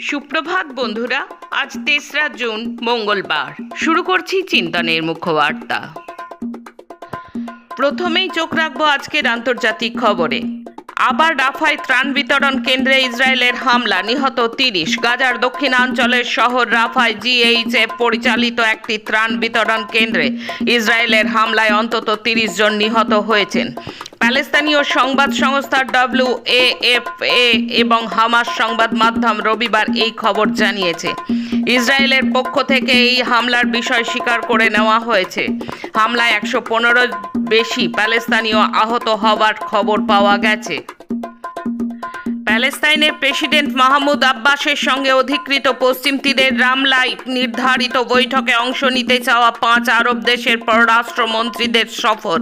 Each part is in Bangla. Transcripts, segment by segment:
সুপ্রভাত বন্ধুরা, আজ তেসরা জুন, মঙ্গলবার। শুরু করছি চিন্তনের মুখ্যবার্তা। প্রথমেই চোখ রাখব আজকের আন্তর্জাতিক খবরে। আবার রাফায় ত্রাণ বিতরণ কেন্দ্রে ইসরায়েলের হামলা, নিহত তিরিশ। গাজার দক্ষিণাঞ্চলের শহর রাফায় জিএইচএফ পরিচালিত একটি ত্রাণ বিতরণ কেন্দ্রে ইসরায়েলের হামলায় অন্তত তিরিশ জন নিহত হয়েছেন। প্যালেস্তানীয় সংবাদ সংস্থা ডব্লিউ এ এবং হামাস সংবাদ মাধ্যম রবিবার এই খবর জানিয়েছে। ইসরায়েলের পক্ষ থেকে এই হামলার বিষয় স্বীকার করে নেওয়া হয়েছে। হামলায় একশো পনেরো বেশি প্যালেস্তানীয় আহত হওয়ার খবর পাওয়া গেছে। প্যালেস্তাইনের প্রেসিডেন্ট মাহমুদ আব্বাসের সঙ্গে অধিকৃত পশ্চিম তীরের রামলাই নির্ধারিত বৈঠকে অংশ নিতে চাওয়া পাঁচ আরব দেশের পররাষ্ট্রমন্ত্রীদের সফর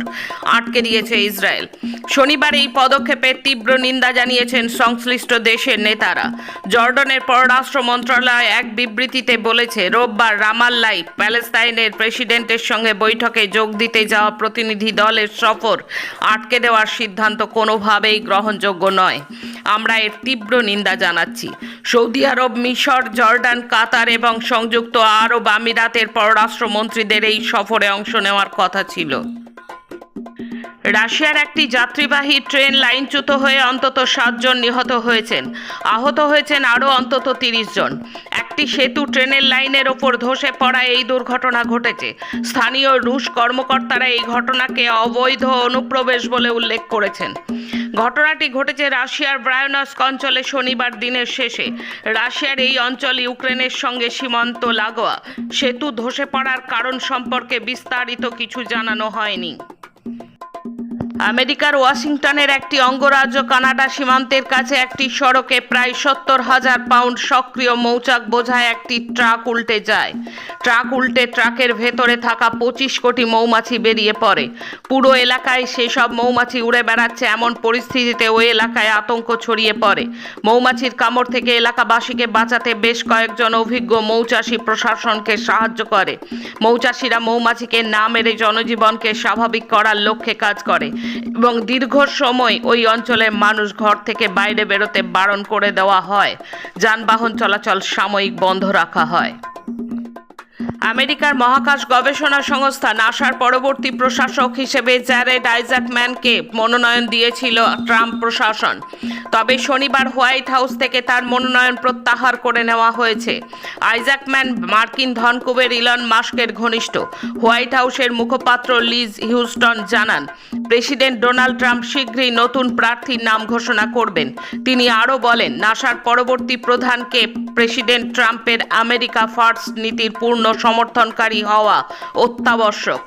আটকে দিয়েছে ইসরায়েল। শনিবার এই পদক্ষেপের তীব্র নিন্দা জানিয়েছেন সংশ্লিষ্ট দেশের নেতারা। জর্ডনের পররাষ্ট্র মন্ত্রণালয় এক বিবৃতিতে বলেছে, রোববার রামাল্লাই প্যালেস্তাইনের প্রেসিডেন্টের সঙ্গে বৈঠকে যোগ দিতে যাওয়া প্রতিনিধি দলের সফর আটকে দেওয়ার সিদ্ধান্ত কোনোভাবেই গ্রহণযোগ্য নয়। আমরা এর তীব্র নিন্দা জানাচ্ছি। সৌদি আরব, মিশর, জর্ডান, কাতার এবং সংযুক্ত আরব আমিরাতের পররাষ্ট্রমন্ত্রীদের এই সফরে অংশ নেওয়ার কথা ছিল। রাশিয়ার একটি যাত্রীবাহী ট্রেন লাইনচ্যুত হয়ে অন্তত সাতজন নিহত হয়েছেন। আহত হয়েছেন আরও অন্তত তিরিশ জন। একটি সেতু ট্রেনের লাইনের ওপর ধসে পড়া এই দুর্ঘটনা ঘটেছে। স্থানীয় রুশ কর্মকর্তারা এই ঘটনাকে অবৈধ অনুপ্রবেশ বলে উল্লেখ করেছেন। ঘটনাটি ঘটেছে রাশিয়ার ব্রায়নস্ক অঞ্চলে শনিবার দিনের শেষে। রাশিয়ার এই অঞ্চল ইউক্রেনের সঙ্গে সীমান্ত লাগোয়া। সেতু ধসে পড়ার কারণ সম্পর্কে বিস্তারিত কিছু জানানো হয়নি। আমেরিকার ওয়াশিংটনের একটি অঙ্গরাজ্য কানাডা সীমান্তের কাছে একটি সড়কে প্রায় সত্তর হাজার পাউন্ড সক্রিয় মৌচাক বোঝায় একটি ট্রাক উল্টে যায়। ট্রাক উল্টে ট্রাকের ভেতরে থাকা পঁচিশ কোটি মৌমাছি বেরিয়ে পড়ে। পুরো এলাকায় সেসব মৌমাছি উড়ে বেড়াচ্ছে এমন পরিস্থিতিতে ওই এলাকায় আতঙ্ক ছড়িয়ে পড়ে। মৌমাছির কামড় থেকে এলাকাবাসীকে বাঁচাতে বেশ কয়েকজন অভিজ্ঞ মৌচাষী প্রশাসনকে সাহায্য করে। মৌচাষীরা মৌমাছিকে না মেরে জনজীবনকে স্বাভাবিক করার লক্ষ্যে কাজ করে। এবং দীর্ঘ সময় ওই অঞ্চলের মানুষ ঘর থেকে বাইরে বেরোতে বারণ করে দেওয়া হয়। যানবাহন চলাচল সাময়িক বন্ধ রাখা হয়। আমেরিকার মহাকাশ গবেষণা সংস্থা নাসার পরবর্তী প্রশাসক হিসেবে জ্যারেড আইজাকম্যানকে মনোনয়ন দিয়েছিল ট্রাম্প প্রশাসন। তবে শনিবার হোয়াইট হাউস থেকে তার মনোনয়ন প্রত্যাহার করে নেওয়া হয়েছে। আইজাকম্যান মার্কিন ধনকুবের ইলন মাস্কের ঘনিষ্ঠ। হোয়াইট হাউসের মুখপাত্র লিজ হিউস্টন জানান, প্রেসিডেন্ট ডোনাল্ড ট্রাম্প শীঘ্রই নতুন প্রার্থীর নাম ঘোষণা করবেন। তিনি আরও বলেন, নাসার পরবর্তী প্রধানকে প্রেসিডেন্ট ট্রাম্পের আমেরিকা ফার্স্ট নীতির পূর্ণ সমর্থনকারী হওয়া অত্যাবশ্যক।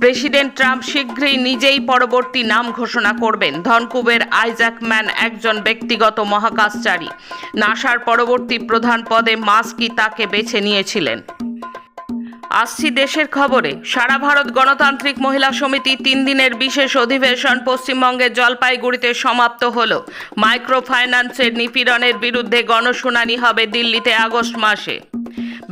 প্রেসিডেন্ট ট্রাম্প শীঘ্রই নিজেই পরবর্তী নাম ঘোষণা করবেন। ধনকুবের আইজাক ম্যান একজন ব্যক্তিগত মহাকাশচারী। নাসার পরবর্তী প্রধান পদে মাস্কই তাকে বেছে নিয়েছিলেন। আসছি দেশের খবরে। সারা ভারত গণতান্ত্রিক মহিলা সমিতি তিন দিনের বিশেষ অধিবেশন পশ্চিমবঙ্গের জলপাইগুড়িতে সমাপ্ত হল। মাইক্রো ফাইন্যান্সের নিপীড়নের বিরুদ্ধে গণশুনানি হবে দিল্লিতে আগস্ট মাসে।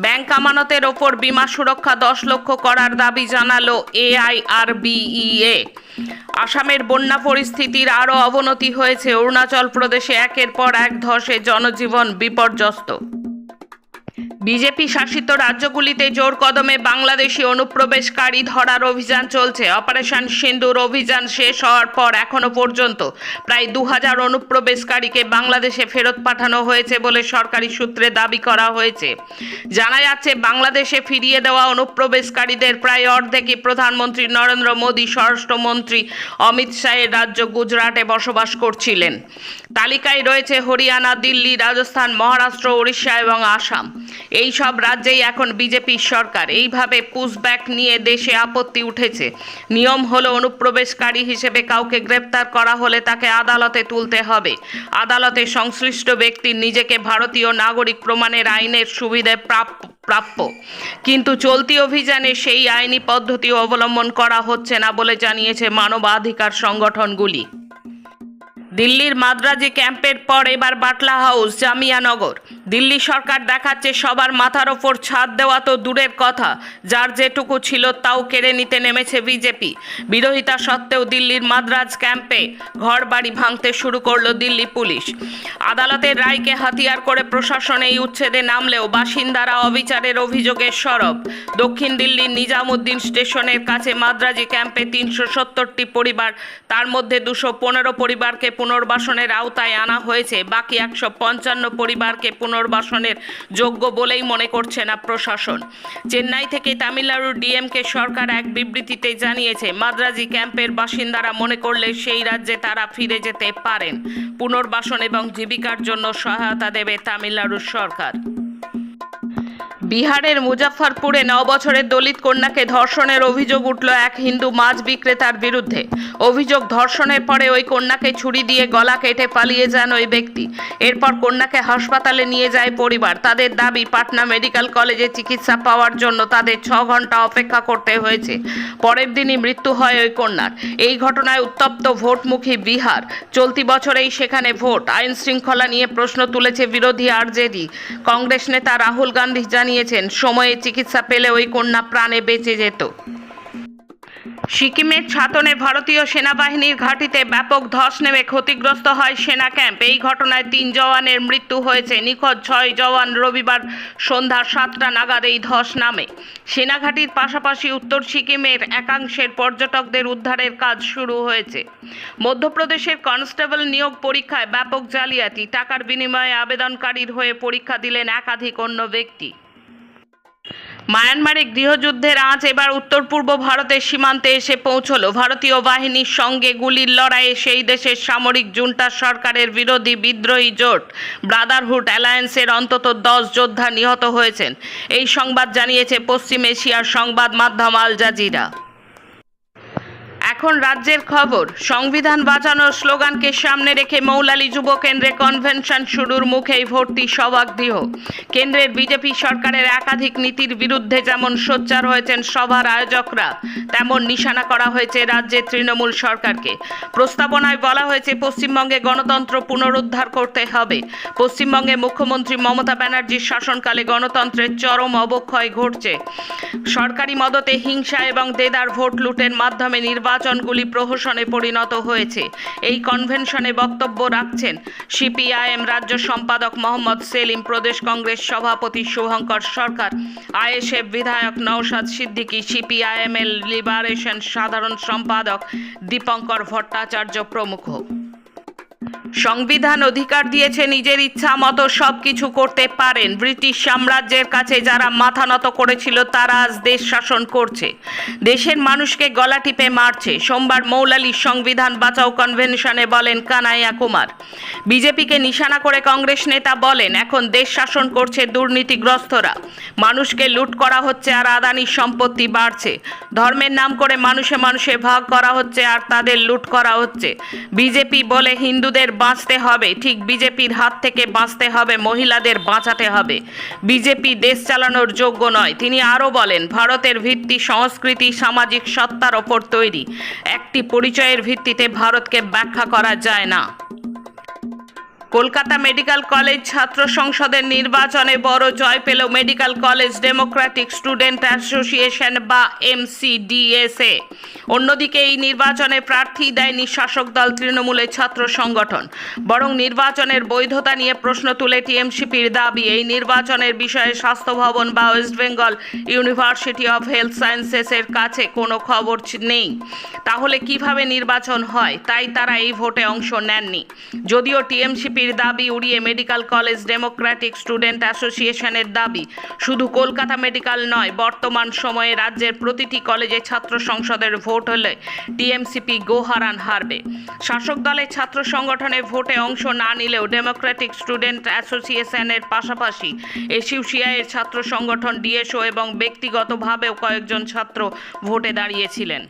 ব্যাংক আমানতের ওপর বিমা সুরক্ষা দশ লক্ষ করার দাবি জানালো এআইআরবিইএ। আসামের বন্যা পরিস্থিতির আরও অবনতি হয়েছে। অরুণাচল প্রদেশে একের পর এক ধসে জনজীবন বিপর্যস্ত। বিজেপি শাসিত রাজ্যগুলিতে জোর কদমে বাংলাদেশি অনুপ্রবেশকারী ধরার অভিযান চলছে। অপারেশন সিন্দুর অভিযান শেষ হওয়ার পর এখনও পর্যন্ত প্রায় দু হাজার অনুপ্রবেশকারীকে বাংলাদেশে ফেরত পাঠানো হয়েছে বলে সরকারি সূত্রে দাবি করা হয়েছে। জানা যাচ্ছে, বাংলাদেশে ফিরিয়ে দেওয়া অনুপ্রবেশকারীদের প্রায় অর্ধেকই প্রধানমন্ত্রী নরেন্দ্র মোদী, স্বরাষ্ট্রমন্ত্রী অমিত শাহের রাজ্য গুজরাটে বসবাস করছিলেন। তালিকায় রয়েছে হরিয়ানা, দিল্লি, রাজস্থান, মহারাষ্ট্র উড়িষ্যা এবং আসাম। এই সব রাজ্যেই এখন বিজেপির সরকার। এইভাবে পুশব্যাক নিয়ে দেশে আপত্তি উঠেছে। নিয়ম হলো অনুপ্রবেশকারী হিসেবে কাউকে গ্রেপ্তার করা হলে তাকে আদালতে তুলতে হবে। আদালতে সংশ্লিষ্ট ব্যক্তির নিজেকে ভারতীয় নাগরিক প্রমাণের আইনের সুবিধে প্রাপ্য প্রাপ্য। কিন্তু চলতি অভিযানে সেই আইনি পদ্ধতি অবলম্বন করা হচ্ছে না বলে জানিয়েছে মানবাধিকার সংগঠনগুলি। দিল্লির মাদ্রাজি ক্যাম্পের পর এবার বাটলা হাউস জামিয়ানগর দিল্লি সরকার দেখাচ্ছে সবার মাথার ওপর ছাদ দেওয়া তো দূরের কথা, যার যেটুকু ছিল তাও কেড়ে নিতে নেমেছে বিজেপি। বিরোধিতা সত্ত্বেও দিল্লির মাদ্রাজ ক্যাম্পে ঘর বাড়ি ভাঙতে শুরু করল দিল্লি পুলিশ। আদালতের রায়কে হাতিয়ার করে প্রশাসন এই উচ্ছেদে নামলেও বাসিন্দারা অবিচারের অভিযোগের সরব। দক্ষিণ দিল্লির নিজামুদ্দিন স্টেশনের কাছে মাদ্রাজি ক্যাম্পে তিনশো সত্তরটি পরিবার, তার মধ্যে দুশো পনেরো পরিবারকে পুনর্বাসনের আওতায় আনা হয়েছে। বাকি একশো পঞ্চান্ন পরিবারকে পুনর্বাসনের যোগ্য বলেই মনে করছে না প্রশাসন। চেন্নাই থেকে তামিলনাড়ুর ডিএমকে সরকার এক বিবৃতিতে জানিয়েছে, মাদ্রাজি ক্যাম্পের বাসিন্দারা মনে করলে সেই রাজ্যে তারা ফিরে যেতে পারেন। পুনর্বাসন এবং জীবিকার জন্য সহায়তা দেবে তামিলনাড়ুর সরকার। বিহারের মুজাফফরপুরে ন বছরের দলিত কন্যাকে ধর্ষণের অভিযোগ উঠল এক হিন্দু মাছ বিক্রেতার বিরুদ্ধে। অভিযোগ ধর্ষণের পরে ওই কন্যাকে ছুরি দিয়ে গলা কেটে পালিয়ে যান ওই ব্যক্তি। এরপর কন্যাকে হাসপাতালে নিয়ে যায় পরিবার। তাদের দাবি, পাটনা মেডিকেল কলেজে চিকিৎসা পাওয়ার জন্য তাদের ছ ঘণ্টা অপেক্ষা করতে হয়েছে। পরের দিনই মৃত্যু হয় ওই কন্যার। এই ঘটনায় উত্তপ্ত ভোটমুখী বিহার। চলতি বছরেই সেখানে ভোট। আইন শৃঙ্খলা নিয়ে প্রশ্ন তুলেছে বিরোধী আরজেডি। কংগ্রেস নেতা রাহুল গান্ধী জানিয়েছেন সময়ে চিকিৎসা পেলে ওই কন্যা প্রাণে বেঁচে যেত। সিকিমের ছাতনে ভারতীয় সেনাবাহিনীর ঘাঁটিতে ব্যাপক ধস নেমে ক্ষতিগ্রস্ত হয় সেনা ক্যাম্প। এই ঘটনায় তিন জওয়ানের মৃত্যু হয়েছে। নিখোঁজ ছয় জওয়ান রবিবার সন্ধ্যা সাতটা নাগাদ এই ধস নামে। সেনাঘাটির পাশাপাশি উত্তর সিকিমের একাংশের পর্যটকদের উদ্ধারের কাজ শুরু হয়েছে। মধ্যপ্রদেশের কনস্টেবল নিয়োগ পরীক্ষায় ব্যাপক জালিয়াতি। টাকার বিনিময়ে আবেদনকারীর হয়ে পরীক্ষা দিলেন একাধিক অন্য ব্যক্তি। মায়ানমারে গৃহযুদ্ধের আজ এবার উত্তর পূর্ব ভারতের সীমান্তে এসে পৌঁছল। ভারতীয় বাহিনীর সঙ্গে গুলির লড়াইয়ে সেই দেশের সামরিক জুন্টা সরকারের বিরোধী বিদ্রোহী জোট ব্রাদারহুড অ্যালায়েন্সের অন্তত দশ যোদ্ধা নিহত হয়েছেন। এই সংবাদ জানিয়েছে পশ্চিম এশিয়ার সংবাদ মাধ্যম আল জাজিরা। এখন রাজ্যের খবর। সংবিধান বাঁচানোর স্লোগানকে সামনে রেখে মৌলালী যুব কেন্দ্রে কনভেনশন শুরুর মুখেই ভর্তি সবাগৃহ কেন্দ্রের বিজেপি সরকারের একাধিক নীতির বিরুদ্ধে যেমন সোচ্চার হয়েছেন সভার আয়োজকরা, তেমন নিশানা করা হয়েছে রাজ্যের তৃণমূল সরকারকে। প্রস্তাবনায় বলা হয়েছে, পশ্চিমবঙ্গে গণতন্ত্র পুনরুদ্ধার করতে হবে। পশ্চিমবঙ্গে মুখ্যমন্ত্রী মমতা ব্যানার্জির শাসনকালে গণতন্ত্রের চরম অবক্ষয় ঘটছে। সরকারি মদতে হিংসা এবং দেদার ভোট লুটের মাধ্যমে নির্বাচনগুলি প্রহসনে পরিণত হয়েছে। এই কনভেনশনে বক্তব্য রাখছেন সিপিআইএম রাজ্য সম্পাদক মোহাম্মদ সেলিম, প্রদেশ কংগ্রেস সভাপতি শুভঙ্কর সরকার, আইএসএফ বিধায়ক নওশাদ সিদ্দিকী সিপিআইএম এর লিবারেশন সাধারণ সম্পাদক দীপঙ্কর ভট্টাচার্য প্রমুখ। সংবিধান অধিকার দিয়েছে, নিজের ইচ্ছা মতো সব কিছু করতে পারেন। ব্রিটিশ সাম্রাজ্যের কাছে যারা মাথা নত করেছিল, তারা আজ দেশ শাসন করছে। দেশের মানুষকে গলা টিপে মারছে। সোমবার মৌলালির সংবিধান বাঁচাও কনভেনশনে বলেন কানাইয়া কুমার। বিজেপিকে নিশানা করে কংগ্রেস নেতা বলেন, এখন দেশ শাসন করছে দুর্নীতিগ্রস্তরা। মানুষকে লুট করা হচ্ছে আর আদানির সম্পত্তি বাড়ছে। ধর্মের নাম করে মানুষে মানুষে ভাগ করা হচ্ছে আর তাদের লুট করা হচ্ছে। বিজেপি বলে, হিন্দুদের বাঁচতে হবে। ঠিক বিজেপির হাত থেকে বাঁচতে হবে, মহিলাদের বাঁচাতে হবে। বিজেপি দেশ চালানোর যোগ্য নয়। তিনি আরও বলেন, ভারতের ভিত্তি সংস্কৃতি, সামাজিক সত্তার ওপর তৈরি। একটি পরিচয়ের ভিত্তিতে ভারতকে ব্যাখ্যা করা যায় না। কলকাতা মেডিকেল কলেজ ছাত্র সংসদের নির্বাচনে বড় জয় পেল medical college democratic student association বা এমসিডিএসএ। অন্যদিকে এই নির্বাচনে প্রার্থী দেয়নি শাসক দল তৃণমূলের ছাত্র সংগঠন। বরং নির্বাচনের বৈধতা নিয়ে প্রশ্ন তুলে টিএমসিপির দাবি। এই নির্বাচনের বিষয়ে স্বাস্থ্য ভবন বা West Bengal University of Health সায়েন্সেসের কাছে কোনো খবর নেই। তাহলে কীভাবে নির্বাচন হয়? তাই তারা এই ভোটে অংশ নেননি। যদিও টিএমসিপির দাবি উড়িয়ে মেডিকেল কলেজ ডেমোক্রেটিক স্টুডেন্ট অ্যাসোসিয়েশনের দাবি। শুধু কলকাতা মেডিকেল নয়, বর্তমান সময়ে রাজ্যের প্রতিটি কলেজে ছাত্র সংসদের ভোট হলে টিএমসিপি গোহারান হারবে। শাসক দলের ছাত্র সংগঠনে ভোটে অংশ না নিলেও ডেমোক্রেটিক স্টুডেন্ট অ্যাসোসিয়েশনের পাশাপাশি এসইউসিআইয়ের ছাত্র সংগঠন ডিএসও এবং ব্যক্তিগতভাবেও কয়েকজন ছাত্র ভোটে দাঁড়িয়েছিলেন।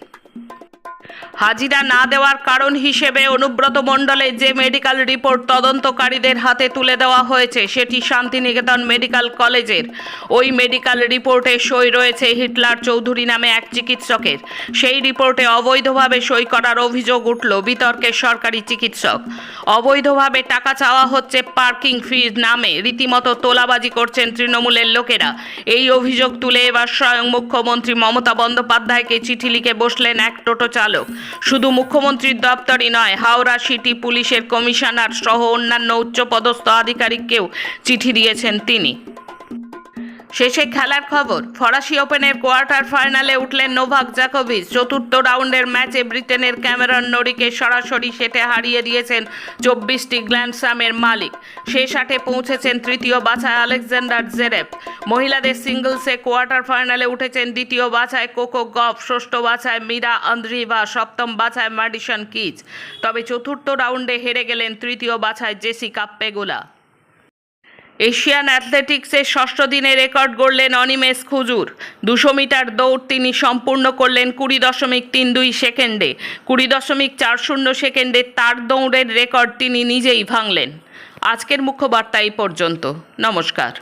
হাজিরা না দেওয়ার কারণ হিসেবে অনুব্রত মণ্ডলের যে মেডিকেল রিপোর্ট তদন্তকারীদের হাতে তুলে দেওয়া হয়েছে, সেটি শান্তিনিকেতন মেডিকেল কলেজের। ওই মেডিকেল রিপোর্টে সই রয়েছে হিটলার চৌধুরী নামে এক চিকিৎসকের। সেই রিপোর্টে অবৈধভাবে সই করার অভিযোগ উঠল বিতর্কের সরকারি চিকিৎসক। অবৈধভাবে টাকা চাওয়া হচ্ছে পার্কিং ফিজ নামে, রীতিমতো তোলাবাজি করছেন তৃণমূলের লোকেরা। এই অভিযোগ তুলে এবার স্বয়ং মুখ্যমন্ত্রী মমতা বন্দ্যোপাধ্যায়কে চিঠি লিখে বসলেন এক টোটো চালক। শুধু মুখ্যমন্ত্রীর দপ্তরই নয়, হাওড়া সিটি পুলিশের কমিশনার সহ অন্যান্য উচ্চপদস্থ আধিকারিককেও চিঠি দিয়েছেন তিনি। শেষে খেলার খবর। ফরাসি ওপেনের কোয়ার্টার ফাইনালে উঠলেন নোভাক জাকোভিচ চতুর্থ রাউন্ডের ম্যাচে ব্রিটেনের ক্যামেরন নরিকে সরাসরি সেটে হারিয়ে দিয়েছেন চব্বিশটি গ্র্যান্ড স্ল্যামের মালিক। শেষ আটে পৌঁছেছেন তৃতীয় বাছায় আলেকজান্ডার জেরেপ মহিলাদের সিঙ্গলসে কোয়ার্টার ফাইনালে উঠেছেন দ্বিতীয় বাছায় কোকো গফ, ষষ্ঠ বাছায় মীরা আন্দ্রিভা, সপ্তম বাছায় ম্যাডিসন কিজ তবে চতুর্থ রাউন্ডে হেরে গেলেন তৃতীয় বাছায় জেসিকা পেগুলা। এশিয়ান অ্যাথলেটিক্সের ষষ্ঠ দিনে রেকর্ড গড়লেন অনিমেষ খুজুর। দুশো মিটার দৌড় তিনি সম্পূর্ণ করলেন কুড়ি দশমিক তিন দুই সেকেন্ডে। কুড়ি দশমিক চার শূন্য সেকেন্ডে তার দৌড়ের রেকর্ড তিনি নিজেই ভাঙলেন। আজকের মুখ্য বার্তা এই পর্যন্ত। নমস্কার।